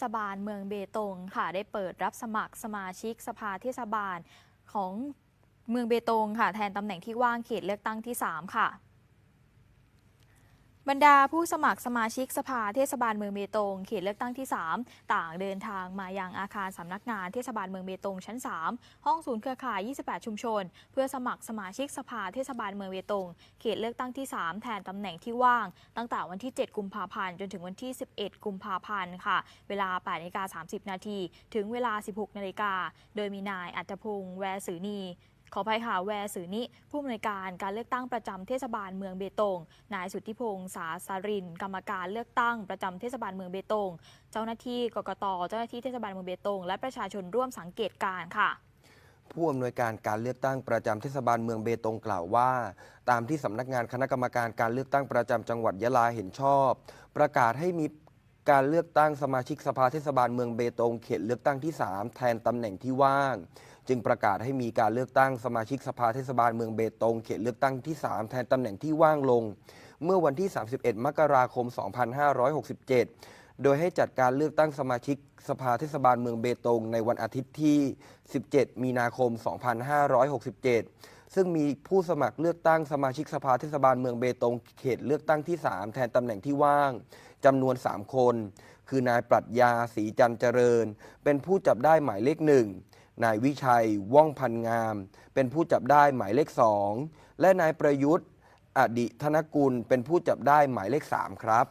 ศบาลเมืองเบตงค่ะได้เปิดรับสมัครสมาชิกสภาเทศบาลของเมืองเบตงค่ะ แทนตำแหน่งที่ว่างเขตเลือกตั้งที่ 3 ค่ะ บรรดาผู้สมัครสมาชิกสภาเทศบาลเมืองเบตงเขตเลือกตั้งที่ 3 ต่างเดินทางมายังอาคารสำนักงานเทศบาลเมืองเบตงชั้น 3 ห้องศูนย์เครือข่าย 28 ชุมชน เพื่อสมัครสมาชิกสภาเทศบาลเมืองเบตงเขตเลือกตั้งที่ 3 แทนตำแหน่งที่ว่าง ตั้งแต่วันที่ 7 กุมภาพันธ์จนถึงวันที่ 11 กุมภาพันธ์ค่ะ เวลา8นาฬิกา30 นาทีถึงเวลา 16 นาฬิกาโดยมีนายอัตพงษ์แวสือนี ขออภัยค่ะแวร์สือนิผู้อำนวยการการเลือกตั้งประจำเทศบาลเมืองเบตง นายสุทธิพงษ์สาสาริน กรรมการเลือกตั้งประจำเทศบาลเมืองเบตง เจ้าหน้าที่กกตเจ้าหน้าที่เทศบาลเมืองเบตง และประชาชนร่วมสังเกตการค่ะผู้อำนวยการการเลือกตั้งประจำเทศบาลเมืองเบตงกล่าวว่า ตามที่สำนักงานคณะกรรมการการเลือกตั้งประจำจังหวัดยะลาเห็นชอบ ประกาศให้มี การเลือกตั้งสมาชิกสภาเทศบาลเมืองเบตงเขตเลือกตั้งที่ 3 แทนตำแหน่งที่ว่าง จึงประกาศให้มีการเลือกตั้งสมาชิกสภาเทศบาลเมืองเบตงเขตเลือกตั้งที่ 3 แทนตำแหน่งที่ว่างลง เมื่อวันที่ 31 มกราคม 2567 โดยให้จัดการเลือกตั้งสมาชิกสภาเทศบาลเมืองเบตงในวันอาทิตย์ที่ 17 มีนาคม 2567 ซึ่งมีผู้สมัครเลือกตั้งสมาชิกสภาเทศบาลเมืองเบตงเขตเลือกตั้งที่ 3 แทนตำแหน่งที่ว่างจำนวน 3 คน คือนายปรัชญาศรีจันเจริญ เป็นผู้จับได้หมายเลขหนึ่งนายวิชัยว่องพันงาม เป็นผู้จับได้หมายเลขสองและนายประยุทธ์อดิธนกุลเป็นผู้จับได้หมายเลขสามครับ